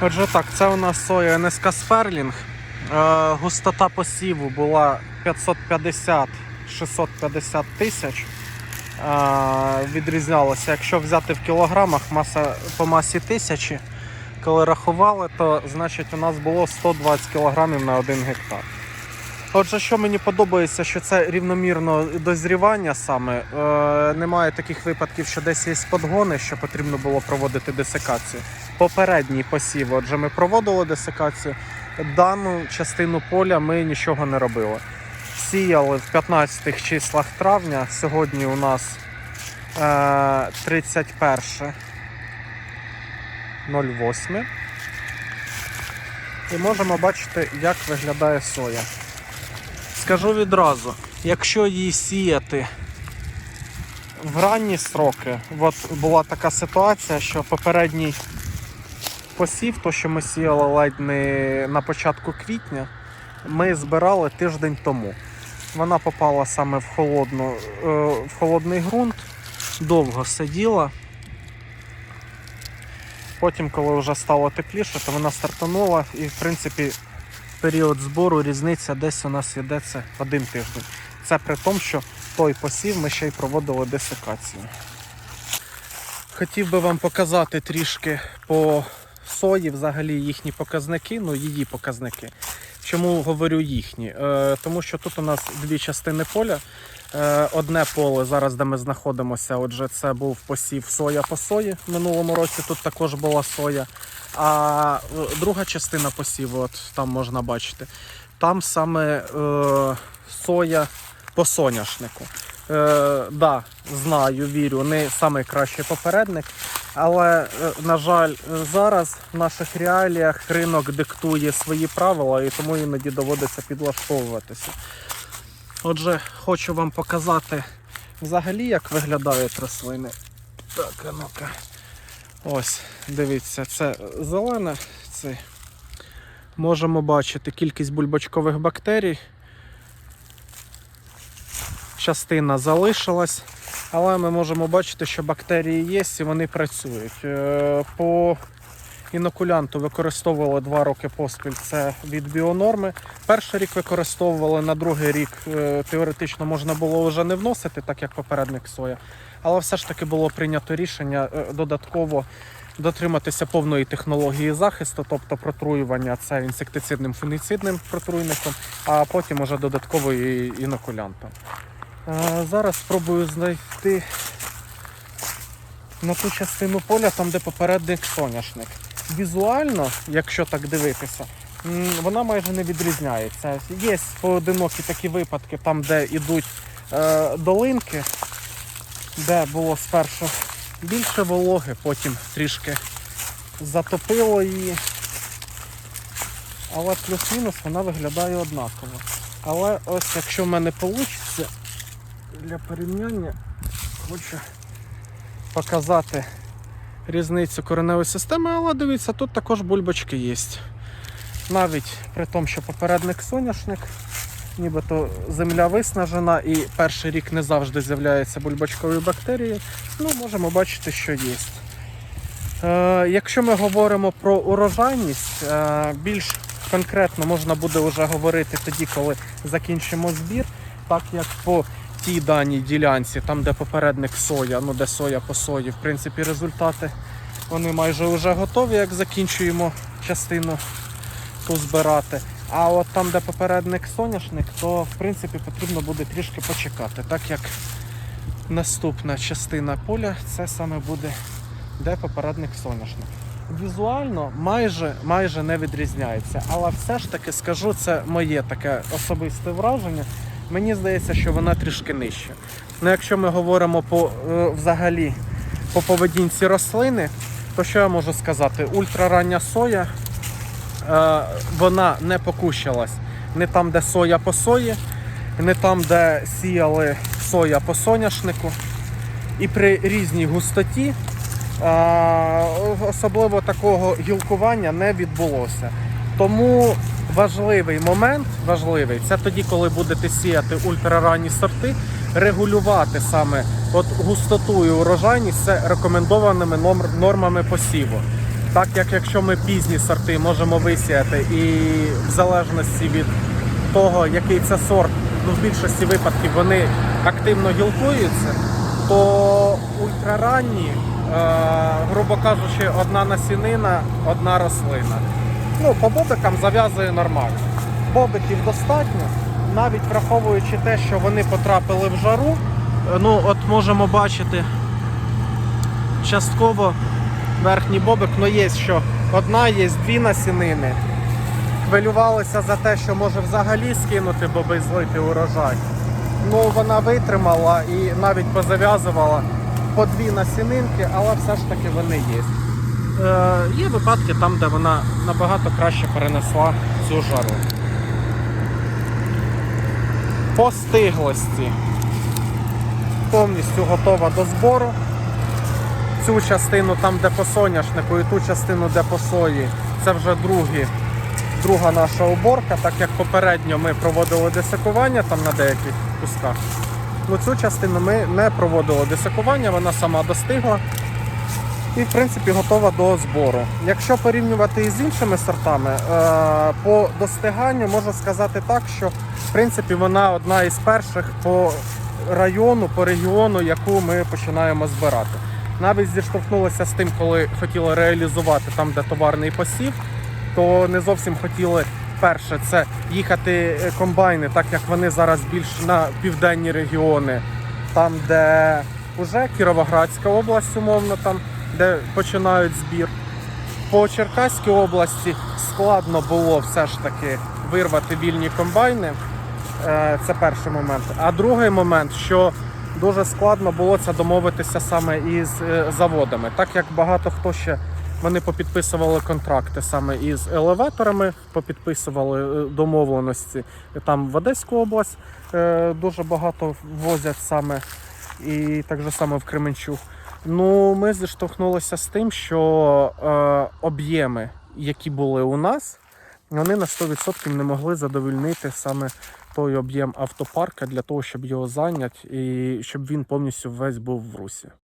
Отже так, це у нас соя НСК Сферлінг. Е, густота посіву була 550-650 тисяч. Е, відрізнялося. Якщо взяти в кілограмах, маса по масі тисячі, коли рахували, то значить у нас було 120 кілограмів на 1 гектар. Отже, що мені подобається, що це рівномірно дозрівання саме. Е, немає таких випадків, що десь є подгони, що потрібно було проводити десикацію. Попередній посів, отже, ми проводили десикацію. Дану частину поля ми нічого не робили. Сіяли в 15 числах травня. Сьогодні у нас е, 31 08. І можемо бачити, як виглядає соя. Скажу відразу, якщо її сіяти в ранні сроки, от була така ситуація, що попередній посів, то що ми сіяли ледь не на початку квітня, ми збирали тиждень тому. Вона попала саме в, холодну, е, в холодний ґрунт, довго сиділа. Потім, коли вже стало тепліше, то вона стартанула і, в принципі, період збору різниця десь у нас йдеться один тиждень. Це при тому, що той посів ми ще й проводили десикацію. Хотів би вам показати трішки по сої, взагалі їхні показники, ну її показники. Чому говорю їхні? Е, тому що тут у нас дві частини поля. Е, одне поле зараз, де ми знаходимося, отже, це був посів соя по сої. В минулому році тут також була соя. А е, друга частина посіву, от там можна бачити, там саме е, соя по соняшнику. Е, да, знаю, вірю, не найкращий попередник. Але, е, на жаль, зараз в наших реаліях ринок диктує свої правила і тому іноді доводиться підлаштовуватися. Отже, хочу вам показати взагалі, як виглядають рослини. Так, а ну-ка. Ось, дивіться, це зелене. Це. Можемо бачити кількість бульбочкових бактерій. Частина залишилась, але ми можемо бачити, що бактерії є і вони працюють. Е, По інокулянту використовували два роки поспіль. Це від біонорми. Перший рік використовували, на другий рік е, теоретично можна було вже не вносити, так як попередник соя. Але все ж таки було прийнято рішення е, додатково дотриматися повної технології захисту, тобто протруювання це інсектицидним фунгіцидним протруйником, а потім уже додатково і інокулянтом. Е, Зараз спробую знайти на ту частину поля, там де попередник соняшник. Візуально, якщо так дивитися, вона майже не відрізняється. Є поодинокі такі випадки, там, де йдуть е, долинки, де було спершу більше вологи, потім трішки затопило її. Але плюс-мінус вона виглядає однаково. Але ось якщо в мене вийде, для порівняння хочу показати різницю кореневої системи, але дивіться, тут також бульбочки є. Навіть при тому, що попередник соняшник, нібито земля виснажена і перший рік не завжди з'являються бульбочкові бактерії, ну можемо бачити, що є. Е, якщо ми говоримо про урожайність, е, більш конкретно можна буде вже говорити тоді, коли закінчимо збір, так як по тій даній ділянці, там де попередник соя, ну де соя по сої, в принципі, результати вони майже вже готові, як закінчуємо частину ту збирати. А от там, де попередник соняшник, то в принципі потрібно буде трішки почекати, так як наступна частина поля це саме буде де попередник соняшник. Візуально майже, майже не відрізняється, але все ж таки скажу, це моє таке особисте враження. Мені здається, що вона трішки нижча. Ну, якщо ми говоримо по е, взагалі по поведінці рослини, то що я можу сказати? Ультрарання соя е, вона не покущалась не там, де соя по сої, не там, де сіяли соя по соняшнику. І при різній густоті е, особливо такого гілкування не відбулося. Тому важливий момент, важливий, це тоді, коли будете сіяти ультраранні сорти, регулювати саме от густоту і урожайність це рекомендованими нормами посіву. Так як якщо ми пізні сорти можемо висіяти, і в залежності від того, який це сорт, ну в більшості випадків вони активно гілкуються, то ультраранні, е, грубо кажучи, одна насінина, одна рослина. Ну, по бобикам зав'язує нормально. Бобиків достатньо, навіть враховуючи те, що вони потрапили в жару. Е, Ну, от можемо бачити частково верхній бобик, ну є що одна, є дві насінини. Хвилювалися за те, що може взагалі скинути боби злити урожай. Ну вона витримала і навіть позав'язувала по дві насінинки, але все ж таки вони є. Е, є випадки там, де вона набагато краще перенесла цю жару. По стиглості повністю готова до збору. Цю частину там, де по соняшнику, і ту частину, де по сої, це вже другі, друга наша уборка, так як попередньо ми проводили десикування там на деяких кусках. Ну, цю частину ми не проводили десикування, вона сама достигла і в принципі готова до збору. Якщо порівнювати із іншими сортами, е, по достиганню можу сказати так, що в принципі вона одна із перших по району, по регіону, яку ми починаємо збирати. Навіть зіштовхнулися з тим, коли хотіли реалізувати там, де товарний посів, то не зовсім хотіли перше це їхати е, комбайни, так як вони зараз більш на південні регіони, там, де вже Кіровоградська область, умовно, там, де починають збір. По Черкаській області складно було все ж таки вирвати вільні комбайни. Е, Це перший момент. А другий момент, що дуже складно було це домовитися саме із е, заводами, так як багато хто ще вони попідписували контракти саме із елеваторами, попідписували е, домовленості там в Одеську область дуже багато возять саме і так же само в Кременчуг. Ну, ми зіштовхнулися з тим, що е, об'єми, які були у нас, вони на 100% не могли задовольнити саме той об'єм автопарка для того, щоб його зайняти і щоб він повністю весь був в русі.